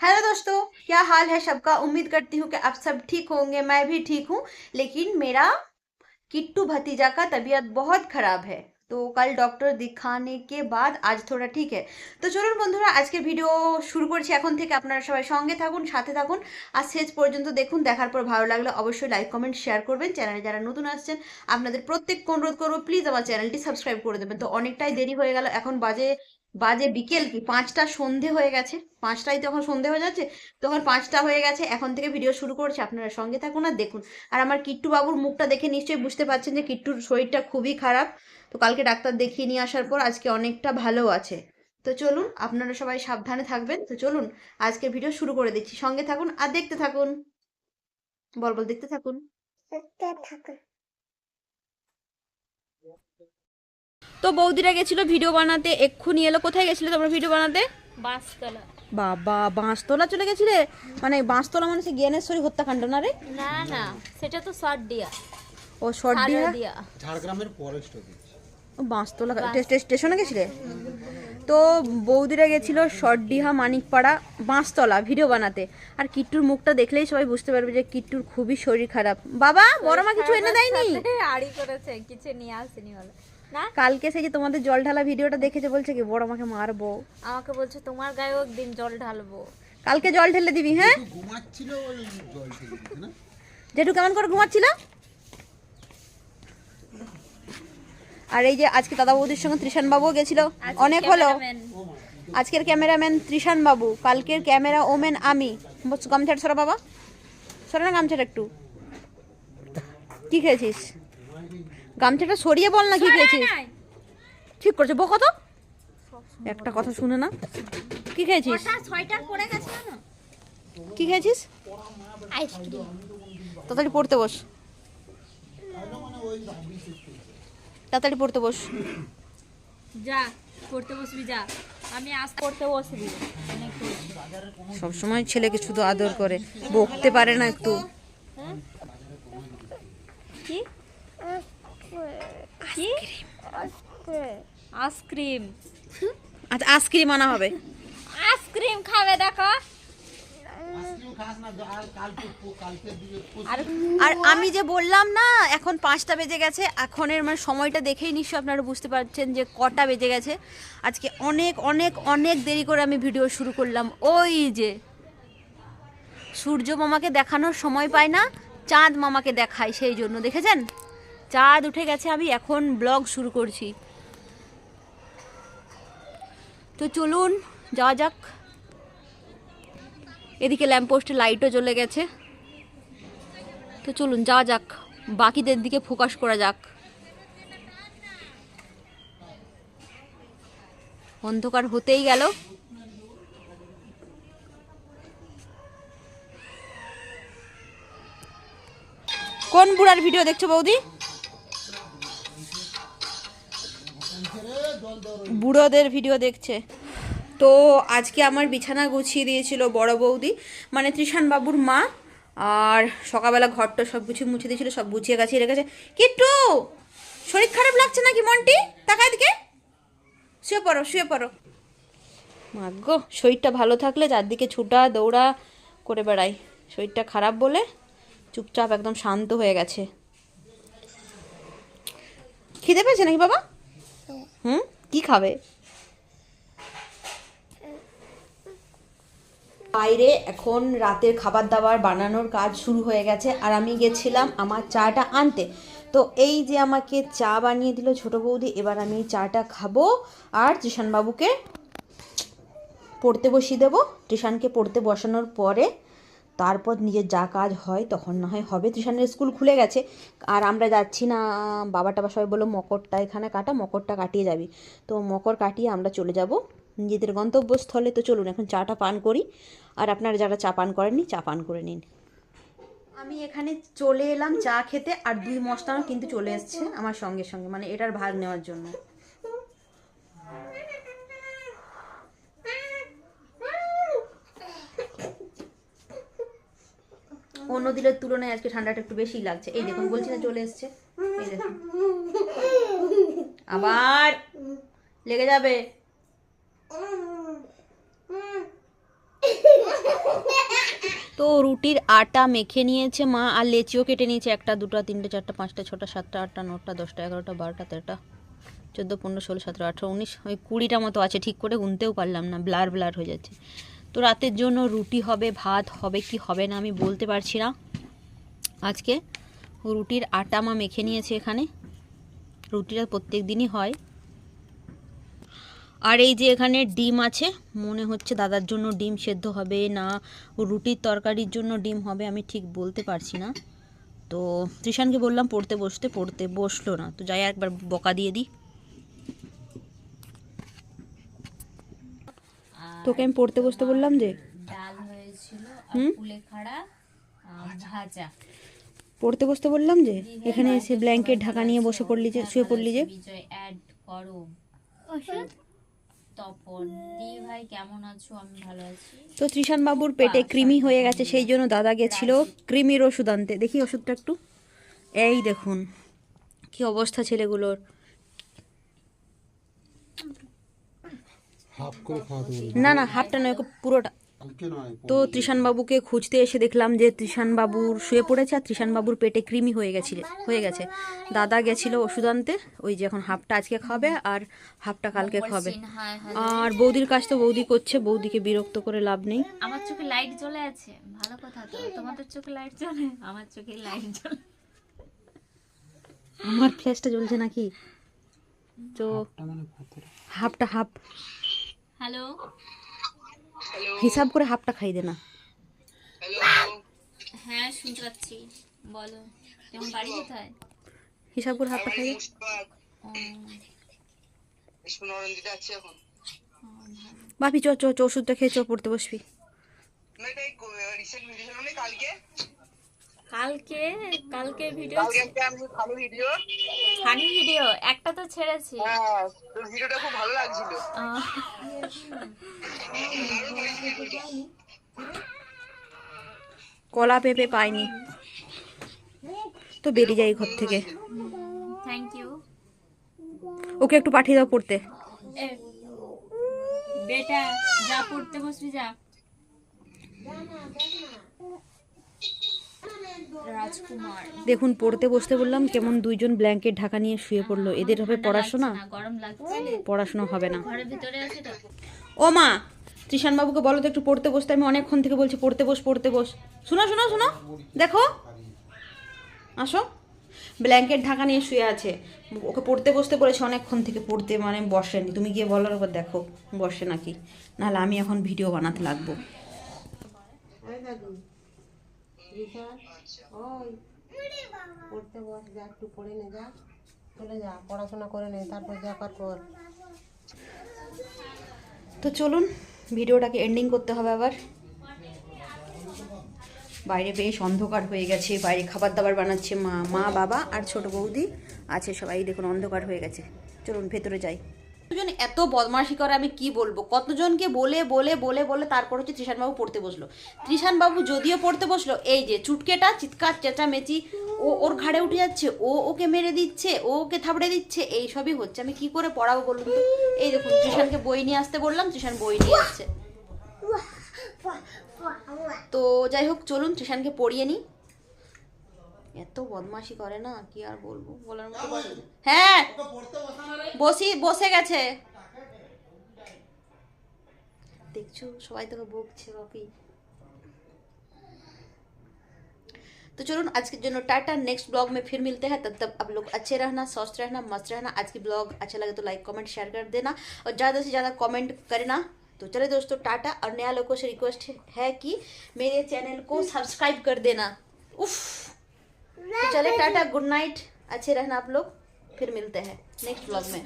Hello दोस्तों क्या हाल है सबका उम्मीद करती हूँ कि आप सब ठीक होंगे मैं भी ठीक हूँ लेकिन मेरा किट्टू भतीजा का तबीयत बहुत खराब है তো কাল ডক্টর দেখানে কে বাদ আজ থোড়া ঠিক है তো চলুন বন্ধুরা আজকে ভিডিও শুরু করছি এখন থেকে আপনারা সবাই সঙ্গে থাকুন সাথে থাকুন আর শেষ পর্যন্ত দেখুন দেখার পর ভালো লাগলে অবশ্যই লাইক কমেন্ট শেয়ার করবেন চ্যানেলে যারা নতুন আসছেন আপনাদের প্রত্যেককে অনুরোধ করবো প্লিজ আমার চ্যানেলটি সাবস্ক্রাইব করে দেবেন তো অনেকটাই দেরি হয়ে গেল এখন বাজে বাজে বিকেল কি? পাঁচটা সন্ধে হয়ে গেছে। পাঁচটায় তখন সন্ধে হয়ে যাচ্ছে, তখন পাঁচটা হয়ে গেছে। এখন থেকে ভিডিও শুরু করছে আপনারা সঙ্গে থাকুন আর দেখুন। আর আমার কিট্টু বাবুর মুখটা দেখে নিশ্চয়ই বুঝতে পারছেন যে কিট্টুর শরীরটা খুবই খারাপ। তো কালকে ডাক্তার দেখিয়ে নিয়ে আসার পর আজকে অনেকটা ভালো আছে। তো চলুন, আপনারা সবাই সাবধানে থাকবেন। তো চলুন আজকে ভিডিও শুরু করে দিচ্ছি। সঙ্গে থাকুন আর দেখতে থাকুন। বল বল দেখতে থাকুন। তো বৌদিরা গেছিল ভিডিও বানাতে এক্ষুনি এলো। কোথায় গেছিলে তোমরা ভিডিও বানাতে? বাঁশতলা। বাবা বাঁশতলা চলে গেছিলে? মানে বাঁশতলা মানে সে জ্ঞানেশ্বরী হত্যাকাণ্ড না রে? না না সেটা তো শর্ট দিয়া ও সর্দিয়া? দিয়া ঝাড়গ্রামের ফরেস্ট বাঁশতলা স্টেশনে গেছিলে? তো বৌদিরা গেছিল সরডিহা মানিকপাড়া বাঁশতলা ভিডিও বানাতে। আর কিট্টুর মুখটা দেখলেই সবাই বুঝতে পারবে যে কিট্টুর খুবই শরীর খারাপ। বাবা বড় মা কিছু এনে দেয়নি? আড়ি করেছে কিছু নিয়ে আসেনি বলে। না? কালকে সেই যে তোমাদের জল ঢালা ভিডিওটা দেখেছে বলছে কি বড় আমাকে মারবো। আমাকে বলছে তোমার গায়েও একদিন জল ঢালবো। কালকে জল ঢেলে দিবি হ্যাঁ? ঘুমাচ্ছিল জল ঠেলে দিতে না? জেঠু কেমন করে ঘুমাচ্ছিল? আর এই যে আজকে দাদা বৌদির সঙ্গে ত্রিশান বাবুও গেছিল অনেক হলো। আজকের ক্যামেরাম্যান ত্রিশান বাবু কালকের ক্যামেরা ওমেন আমি। গামছাটা সরা বাবা। সরা না গামছাটা একটু। কি খেয়েছিস? গামছাটা সরিয়ে বল না কি খেয়েছিস? ঠিক করছে বো কত? একটা কথা শুনে না। কি খেয়েছিস? কি খেয়েছিস? তাড়াতাড়ি পড়তে বস। তাড়াতাড়ি পড়তে বস। যা পড়তে বসবি যা। আমি আজ পড়তে বসবি। পড়েছি। সবসময় ছেলেকে শুধু আদর করে। বকতে পারে না একটু। কি? কি আইসক্রিম। আচ্ছা আইসক্রিম আনা হবে। আইসক্রিম খাবে দেখো। আজকেও খাস না আর কালকে কালকে দিকে আর আর আমি যে বললাম না এখন পাঁচটা বেজে গেছে এখনের মানে সময়টা দেখেই নিশ্চয়ই আপনারা বুঝতে পারছেন যে কটা বেজে গেছে। আজকে অনেক অনেক অনেক দেরি করে আমি ভিডিও শুরু করলাম। ওই যে সূর্য মামাকে দেখানোর সময় পায় না চাঁদ মামাকে দেখায় সেই জন্য দেখেছেন? চাঁদ উঠে গেছে, আমি এখন ব্লগ শুরু করছি। তো চলুন, যাওয়া যাক। এদিকে ল্যাম্পপোস্টে লাইটও জ্বলে গেছে। তো চলুন, যাওয়া যাক। বাকিদের দিকে ফোকাস করা যাক। অন্ধকার হতেই গেল। কোন বুড়ার ভিডিও দেখছ বৌদি? বুড়োদের ভিডিও দেখছে। তো আজকে আমার বিছানা গুছিয়ে দিয়েছিল বড় বৌদি মানে ত্রিশান বাবুর মা আর সকালবেলা ঘরটা সব কিছু মুছে দিয়েছিল সব গুছিয়ে গাছিয়ে রেখেছে। কিট্টু শরীর খারাপ লাগছে নাকি মনটি? তাকায় দিকে শুয়ে পড়ো শুয়ে পড়ো। মাগো শরীরটা ভালো থাকলে চারদিকে ছুটা দৌড়া করে বেড়াই। শরীরটা খারাপ বলে চুপচাপ একদম শান্ত হয়ে গেছে। খিদে পেয়েছে নাকি বাবা? হুম? কি খাবে? বাইরে এখন রাতের খাবার দাবার বানানোর কাজ শুরু হয়ে গেছে আর আমি গেছিলাম আমার চাটা আনতে। তো এই যে আমাকে চা বানিয়ে দিল ছোট বৌদি, এবার আমি চাটা খাব আর বাবুকে পড়তে বসিয়ে দেবো। টিশানকে পড়তে বসানোর পরে তারপর নিজের যা কাজ হয় তখন না হয় হবে। টিশানের স্কুল খুলে গেছে। আর আমরা যাচ্ছি না। বাবা টাবা সবাই বলল, মকরটা এখানে কাটা, মকরটা কাটিয়ে যাবি। তো মকর কাটিয়ে আমরা চলে যাব। নিজেদের গন্তব্যস্থলে তো চলুন, এখন চাটা পান করি। আর আপনারা যারা চা পান করেননি, চা পান করে নিন। আমি এখানে চলে এলাম চা খেতে, আর দুই মস্তানও কিন্তু চলে এসছে আমার সঙ্গে সঙ্গে। মানে এটার ভাগ নেওয়ার জন্য। অন্য দিনের তুলনায় আজকে ঠান্ডাটা একটু বেশি লাগছে। এই দেখুন, বলছি না চলে এসছে। আবার লেগে যাবে। তো রুটির আটা মেখে নিয়েছে মা, আর লেচিও কেটে নিয়েছে একটা, দুটো, তিনটে, চারটা, পাঁচটা, ছটা, সাতটা, আটটা, নটা, দশটা, এগারোটা, বারোটা, তেরোটা, চোদ্দ, পনেরো, ষোলো, সতেরো, আঠেরো, উনিশ, ওই কুড়িটা মতো আছে, ঠিক করে গুনতেও পারলাম না, ব্লার ব্লার হয়ে যাচ্ছে। তো রাতের জন্য রুটি হবে, ভাত হবে, কি হবে না আমি বলতে পারছি না। আজকে রুটির আটা মা মেখে নিয়েছে এখানে। রুটিটা প্রত্যেক দিনই হয়। আর এই যে এখানে ডিম আছে, মনে হচ্ছে দাদার জন্য ডিম সেদ্ধ হবে না, রুটির তরকারির জন্য ডিম হবে, আমি ঠিক বলতে পারছি না। তো ত্রিশানকে বললাম পড়তে বসতে, পড়তে বসল না। তো যাই একবার বকা দিয়ে দিই। তোকে আমি পড়তে বসতে বললাম যে ডাল হয়েছিল? কুলেখাড়া ভাজা। পড়তে বসতে বললাম যে এখানে এসে ব্ল্যাঙ্কেট ঢাকা নিয়ে বসে পড়লি যে শুয়ে পড়লি যে। বিজয় অ্যাড করো। তপন দি ভাই কেমন আছো? আমি ভালো আছি। তো ত্রিশান বাবুর পেটে কৃমি হয়ে গেছে সেই জন্য দাদা গেছিল কৃমির ওষুধ আনতে। দেখি ওষুধটা একটু। এই দেখুন কি অবস্থা ছেলেগুলোর হাফ করে খাওয়াতে বলি না না হাফটা নয় পুরোটা। তো ত্রিশান বাবুকে খুঁজতে এসে দেখলাম যে ত্রিশান বাবুর শুয়ে পড়েছে আর ত্রিশান বাবুর পেটে কৃমি হয়ে গেছিল হয়ে গেছে। দাদা গেছিল ওষুধ আনতে ওই যে এখন হাফটা আজকে খাবে আর হাফটা কালকে খাবে। আর বৌদির কাজ তো বৌদি করছে বৌদিকে বিরক্ত করে লাভ নেই। আমার চোখে লাইট জ্বলে আছে ভালো কথা তো তোমাদের চোখে লাইট জ্বলে আমার চোখে লাইট জ্বলে। আমার ফ্ল্যাশটা জ্বলছে নাকি? তো হাফটা মানে হাফটা হাফ। হ্যালো হিসাব করে হাফটা খাই দে না। হ্যাঁ শুনতে পাচ্ছি বলো। তোমার বাড়ি কোথায়? হিসাব করে হাফটা খাই বাপি চ চ চ ওষুধটা খেয়ে চ পড়তে বসবি। কালকে? কালকে? ভিডিও ভিডিও ফানি ভিডিও একটা তো ছেড়েছি। ভিডিওটা খুব ভালো লাগছিল। কলা পেঁপে পাইনি। তো বেরিয়ে যাই ঘর থেকে। থ্যাংক ইউ ওকে একটু পাঠিয়ে দাও পড়তে। বেটা যা পড়তে বসবি যা। রাজকুমার। দেখুন পড়তে বসতে বললাম কেমন দুইজন ব্ল্যাঙ্কেট ঢাকা নিয়ে শুয়ে পড়ল। এদের হবে পড়াশোনা? না গরম লাগছে। পড়াশোনা হবে না। ঘরের ভিতরে আছে তো? ও মা ত্রিশান বাবুকে বলো তো একটু পড়তে বসতে। আমি অনেকক্ষণ থেকে বলছি পড়তে বস পড়তে বস। শোনো শোনো শোনো দেখো। আসো। ব্ল্যাঙ্কেট ঢাকা নিয়ে শুয়ে আছে। ওকে পড়তে বসতে বলেছে অনেকক্ষণ থেকে। পড়তে মানে বসেনি। তুমি গিয়ে বলার ওপর দেখো বসে নাকি। নাহলে আমি এখন ভিডিও বানাতে লাগবো। পড়তে বস, যা একটু পড়ে নে, যা। চলে যা, পড়াশোনা করে নে, তারপর যা কর তো চলুন, ভিডিওটাকে এন্ডিং করতে হবে আবার। বাইরে বেশ অন্ধকার হয়ে গেছে, বাইরে খাবার দাবার বানাচ্ছে মা মা, বাবা আর ছোট বৌদি আছে সবাই, দেখুন অন্ধকার হয়ে গেছে। চলুন, ভেতরে যাই। কতজন এত বদমাশি করে আমি কি বলব? কতজনকে বলে বলে বলে বলে তারপর হচ্ছে ত্রিশানবাবু পড়তে বসল। ত্রিশানবাবু যদিও পড়তে বসল এই যে চুটকেটা চিৎকার চেঁচামেচি ও ওর ঘাড়ে উঠে যাচ্ছে ও ওকে মেরে দিচ্ছে ও ওকে থাবড়ে দিচ্ছে এই সবই হচ্ছে। আমি কি করে পড়াবো বলুন এই দেখুন ত্রিশানকে বই নিয়ে আসতে বললাম ত্রিশান বই নিয়ে আসছে। তো যাই হোক চলুন ত্রিশানকে পড়িয়ে নিই। এত বদমাশি করে না কি আর বলবো বলার মতো কথা নেই। হ্যাঁ বসি বসে গেছে দেখছো সবাই তোকে বকছে বাপি तो चलो आज के जो टाटा नेक्स्ट ब्लॉग में फिर मिलते हैं तब तक आप लोग अच्छे रहना स्वस्थ रहना मस्त रहना आज की ब्लॉग अच्छा लगे तो लाइक कमेंट शेयर कर देना और ज़्यादा से ज़्यादा कमेंट करना तो चले दोस्तों टाटा और नया लोगों से रिक्वेस्ट है कि मेरे चैनल को सब्सक्राइब कर देना उफ तो चले, टाटा गुड नाइट अच्छे रहना आप लोग, फिर मिलते हैं। नेक्स्ट ब्लॉग में।